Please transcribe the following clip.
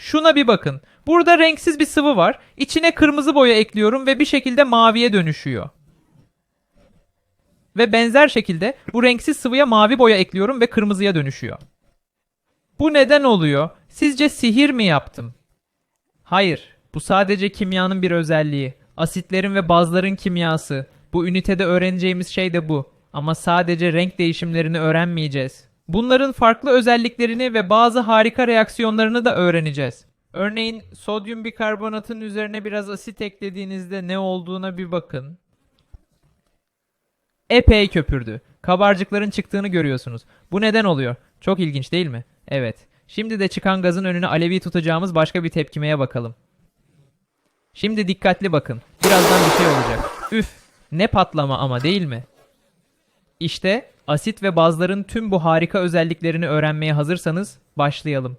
Şuna bir bakın. Burada renksiz bir sıvı var. İçine kırmızı boya ekliyorum ve bir şekilde maviye dönüşüyor. Ve benzer şekilde bu renksiz sıvıya mavi boya ekliyorum ve kırmızıya dönüşüyor. Bu neden oluyor? Sizce sihir mi yaptım? Hayır, bu sadece kimyanın bir özelliği. Asitlerin ve bazların kimyası. Bu ünitede öğreneceğimiz şey de bu. Ama sadece renk değişimlerini öğrenmeyeceğiz. Bunların farklı özelliklerini ve bazı harika reaksiyonlarını da öğreneceğiz. Örneğin sodyum bikarbonatın üzerine biraz asit eklediğinizde ne olduğuna bir bakın. Epey köpürdü. Kabarcıkların çıktığını görüyorsunuz. Bu neden oluyor? Çok ilginç değil mi? Evet. Şimdi de çıkan gazın önüne alevi tutacağımız başka bir tepkimeye bakalım. Şimdi dikkatli bakın. Birazdan bir şey olacak. Üf! Ne patlama ama değil mi? İşte asit ve bazların tüm bu harika özelliklerini öğrenmeye hazırsanız başlayalım.